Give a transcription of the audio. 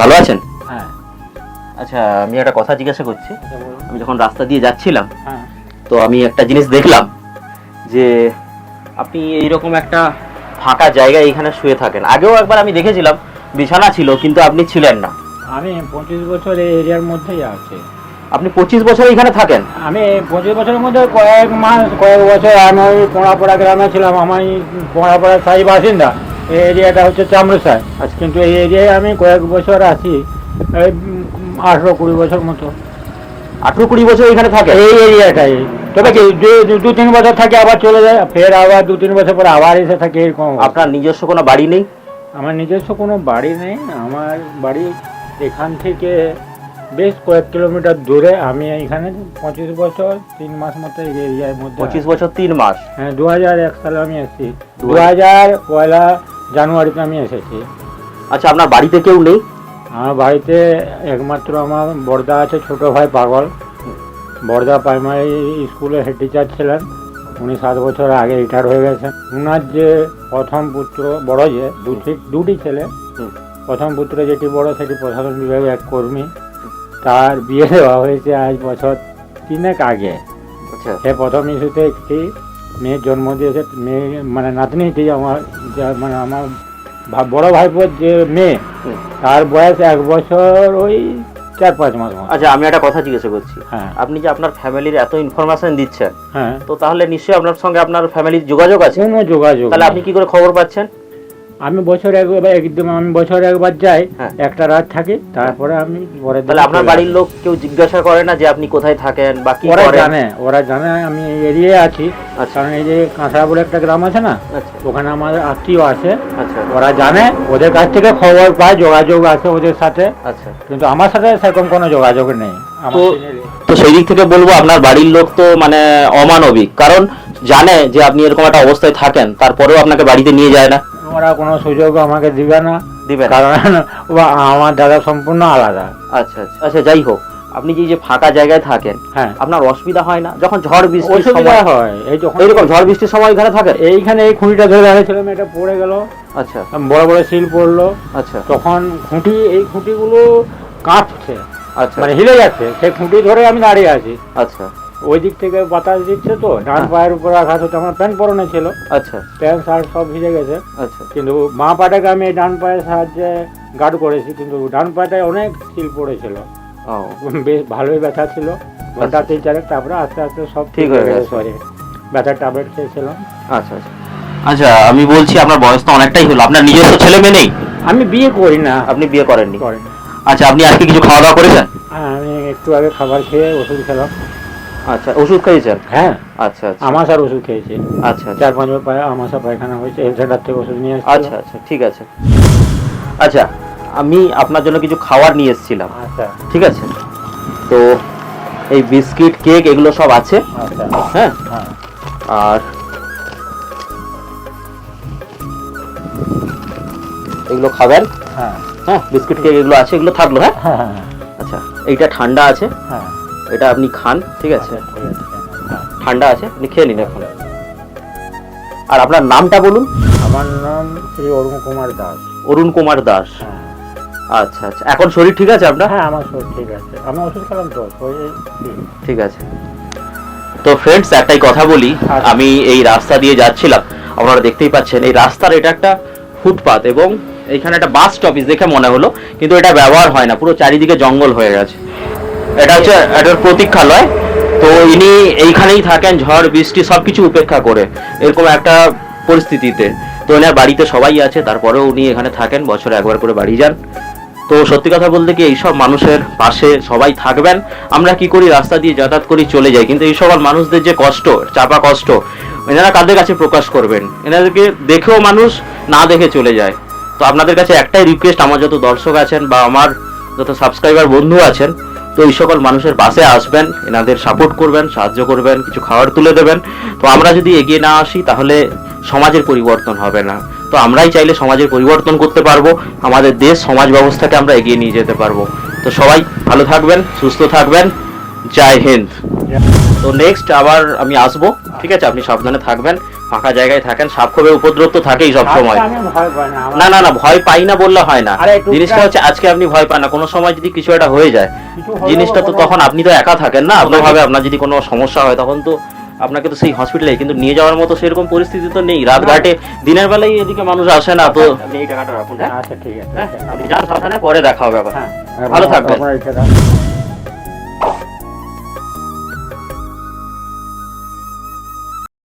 ভালো আছেন? হ্যাঁ। আচ্ছা আমি একটা কথা জিজ্ঞাসা করছি। আচ্ছা আমি যখন রাস্তা দিয়ে যাচ্ছিলাম হ্যাঁ। তো আমি একটা জিনিস দেখলাম যে আপনি এইরকম একটা ফাঁকা জায়গায় এখানে শুয়ে থাকেন। আগেও একবার আমি দেখেছিলাম বিছানা ছিল কিন্তু আপনি ছিলেন না। আমি পঁচিশ বছর এই এরিয়ার মধ্যেই আছি। আপনি পঁচিশ বছর এখানে থাকেন? আমি পঁচিশ বছরের মধ্যে কয়েক মাস কয়েক বছর আমি পোড়াপড়া গ্রামে ছিলাম আমি পোড়াপড়া স্থায়ী বাসিন্দা। এই এরিয়াটা হচ্ছে চামড়সায় আজ কিন্তু এই এরিয়ায় আমি কয়েক বছর আছি এই আঠেরো কুড়ি বছর মতো। আঠেরো কুড়ি বছর এখানে থাকে? এই এরিয়াটাই। তবে কি দু- তিন বছর থাকে আবার চলে যায় ফের আবার দু তিন বছর পরে আবার এসে থাকে এরকম। আপনার নিজস্ব কোনো বাড়ি নেই? আমার নিজস্ব কোনো বাড়ি নেই। আমার বাড়ি এখান থেকে বেশ কয়েক কিলোমিটার দূরে। আমি এখানে পঁচিশ বছর তিন মাস মতো এই এরিয়ার মধ্যে পঁচিশ বছর তিন মাস? হ্যাঁ দু হাজার এক সালে আমি এসেছি দু হাজার পয়লা জানুয়ারিতে আমি এসেছি। আচ্ছা আপনার বাড়িতে কেউ নেই? আমার বাড়িতে একমাত্র আমার বর্দা আছে ছোট ভাই পাগল। বর্দা প্রাইমারি স্কুলে হেড টিচার ছিলেন। উনি সাত বছর আগে রিটায়ার হয়ে গেছেন। উনার যে প্রথম পুত্র বড় যে দুটি দুটি ছেলে। প্রথম পুত্র যেটি বড় সেটি প্রশাসন বিভাগে এক কর্মী। তার বিয়ে দেওয়া হয়েছে আজ বছর তিনেক আগে। আচ্ছা। সে প্রথম ইস্যুতে একটি মেয়ের জন্ম দিয়েছে মেয়ে মানে নাতনিটি আমার মানে আমার বড় ভাইপোর যে মেয়ে তার বয়স এক বছর ওই চার পাঁচ মাস আচ্ছা আমি একটা কথা জিজ্ঞাসা করছি। হ্যাঁ। আপনি যে আপনার ফ্যামিলির এত ইনফরমেশন দিচ্ছেন হ্যাঁ। তো তাহলে নিশ্চয়ই আপনার সঙ্গে আপনার ফ্যামিলির যোগাযোগ আছে? কোনো যোগাযোগ তাহলে আপনি কি করে খবর পাচ্ছেন? আমি বছর একবার একদম আমি বছর একবার যাই হ্যাঁ। একটা রাত থাকি তারপরে আমি পরে তাহলে আপনার বাড়ির লোক কেউ জিজ্ঞাসা করে না যে আপনি কোথায় থাকেন বা কি ওরা জানে ওরা জানে আমি এরিয়ায় আছি। আচ্ছা। কারণ এই যে কাঁচড়া বলে একটা গ্রাম আছে না আচ্ছা। ওখানে আমার আত্মীয় আছে। আচ্ছা। ওরা জানে ওদের কাছ থেকে খবর পায় যোগাযোগ আছে ওদের সাথে। আচ্ছা। কিন্তু আমার সাথে সেরকম কোনো যোগাযোগ নেই। তো সেই দিক থেকে বলব আপনার বাড়ির লোক তো মানে অমানবিক। কারণ জানে যে আপনি এরকম একটা অবস্থায় থাকেন তারপরেও আপনাকে বাড়িতে নিয়ে যায় না। ওরা কোনো সুযোগ আমাকে দিবে না। দিবে কারণ আমার দাদা সম্পূর্ণ আলাদা। আচ্ছা আচ্ছা। আচ্ছা যাই হোক আপনি যে যে ফাঁকা জায়গায় থাকেন হ্যাঁ। আপনার অসুবিধা হয় না? যখন ঝড় বৃষ্টির সময় হয়। এই যখন এইরকম ঝড় বৃষ্টির সময় এখানে থাকে এইখানে এই খুঁটিটা ধরে দাঁড়িয়েছিলাম এটা পড়ে গেল। আচ্ছা। বড় বড় শিল পড়ল। আচ্ছা। তখন খুঁটি এই খুঁটিগুলো কাঁপছে। আচ্ছা। মানে হিলে যাচ্ছে। সেই খুঁটি ধরে আমি দাঁড়িয়ে আছি। আচ্ছা। ওই দিক থেকে বাতাস দিচ্ছে তো ডান হ্যাঁ। পায়ের উপর আঘাত হচ্ছে আমার প্যান্ট পরনে ছিল। আচ্ছা। প্যান্ট শার্ট সব ভিজে গেছে। আচ্ছা। কিন্তু মা পাটাকে আমি ডান পায়ের সাহায্যে গার্ড করেছি কিন্তু ডান পাটায় অনেক শিল পড়েছিল। ও। বেশ ভালোই ব্যথা ছিল ঘণ্টা তিন চারেক তারপরে আস্তে আস্তে সব ঠিক হয়ে গেছে। সরি ব্যথার ট্যাবলেট খেয়েছিলাম। আচ্ছা আচ্ছা। আচ্ছা আমি বলছি আপনার বয়স তো অনেকটাই হলো। আপনার নিজস্ব ছেলে মেয়ে নেই? আমি বিয়ে করি না। আপনি বিয়ে করেননি? আচ্ছা আপনি আজকে কিছু খাওয়া দাওয়া করেছেন? হ্যাঁ আমি একটু আগে খাবার খেয়ে ওষুধ খেলাম। আচ্ছা ওষুধ খেয়েছেন হ্যাঁ। আচ্ছা আচ্ছা। আমাশার ওষুধ খেয়েছি। আচ্ছা আচ্ছা। চার পাঁচবার পায়ে আমাশা পায়খানা হয়েছে হেলথ সেন্টার থেকে ওষুধ নিয়ে। আচ্ছা আচ্ছা ঠিক আছে। আচ্ছা আমি আপনার জন্য কিছু খাবার নিয়ে এসেছিলাম। আচ্ছা। ঠিক আছে? তো এই বিস্কিট কেক এগুলো সব আছে? আচ্ছা। হ্যাঁ? হ্যাঁ। আর এগুলো খাবেন? হ্যাঁ। হ্যাঁ বিস্কিট কেক এগুলো আছে এগুলো থাকল হ্যাঁ? হ্যাঁ হ্যাঁ। আচ্ছা এইটা ঠান্ডা আছে? হ্যাঁ। এটা আপনি খান ঠিক আছে? আচ্ছা ঠিক আছে হ্যাঁ। ঠান্ডা আছে আপনি খেয়ে নিন এখন। আর আপনার নামটা বলুন? আমার নাম শ্রী অরুণ কুমার দাস। অরুণ কুমার দাস। হ্যাঁ। আচ্ছা আচ্ছা। এখন শরীর ঠিক আছে আপনার? হ্যাঁ আমার শরীর ঠিক আছে। আমি ওষুধ খেলাম তো ঠিক। আছে। তো ফ্রেন্ডস একটাই কথা বলি আচ্ছা। আমি এই রাস্তা দিয়ে যাচ্ছিলাম। আপনারা দেখতেই পাচ্ছেন এই রাস্তার এটা একটা ফুটপাত এবং এইখানে একটা বাস স্টপেজ দেখে মনে হলো কিন্তু এটা ব্যবহার হয় না। পুরো চারিদিকে জঙ্গল হয়ে গেছে। এটা হচ্ছে এটার প্রতীক্ষালয়। তো ইনি এইখানেই থাকেন, ঝড়, বৃষ্টি, সবকিছু উপেক্ষা করে এরকম একটা পরিস্থিতিতে। তো ওনার বাড়িতে সবাই আছে, তারপরেও উনি এখানে থাকেন, বছরে একবার করে বাড়ি যান। তো সত্যি কথা বলতে কি, এইসব মানুষের পাশে সবাই থাকবেন। আমরা কি করি, রাস্তা দিয়ে যাতায়াত করি, চলে যাই। কিন্তু এইসব মানুষদের যে কষ্ট, চাপা কষ্ট, এনারা কাদের কাছে প্রকাশ করবেন? এনাদেরকে দেখেও মানুষ না দেখে চলে যায়। তো আপনাদের কাছে একটাই রিকোয়েস্ট আমার যত দর্শক আছেন বা আমার যত সাবস্ক্রাইবার বন্ধু আছেন তো এই সকল মানুষের পাশে আসবেন, এনাদের সাপোর্ট করবেন, সাহায্য করবেন, কিছু খাবার তুলে দেবেন। তো আমরা যদি এগিয়ে না আসি, তাহলে সমাজের পরিবর্তন হবে না। তো আমরাই চাইলে সমাজের পরিবর্তন করতে পারব, আমাদের দেশ, সমাজ ব্যবস্থাকে আমরা এগিয়ে নিয়ে যেতে পারব। তো সবাই ভালো থাকবেন, সুস্থ থাকবেন, জয় হিন্দ। তো নেক্সট আবার আমি আসব, ঠিক আছে? আপনি সাবধানে থাকবেন। ফাঁকা জায়গায় থাকেন সাপ খোপের উপদ্রব তো থাকেই সব সময়। না না না ভয় পাই না বললে হয় না। জিনিসটা হচ্ছে আজকে আপনি ভয় পান না কোনো সময় যদি কিছু একটা হয়ে যায় জিনিসটা তো তখন আপনি তো একা থাকেন না আপনার ভাবে আপনার যদি কোনো সমস্যা হয় তখন তো আপনাকে তো সেই হসপিটালে কিন্তু নিয়ে যাওয়ার মতো সেরকম পরিস্থিতি তো নেই। রাত ঘাটে দিনের বেলায় এদিকে মানুষ আসে না তো টাকাটা রাখুন হ্যাঁ? আচ্ছা ঠিক আছে হ্যাঁ, সাবধানে পরে দেখা হবে আবার। হ্যাঁ ভালো থাকবেন।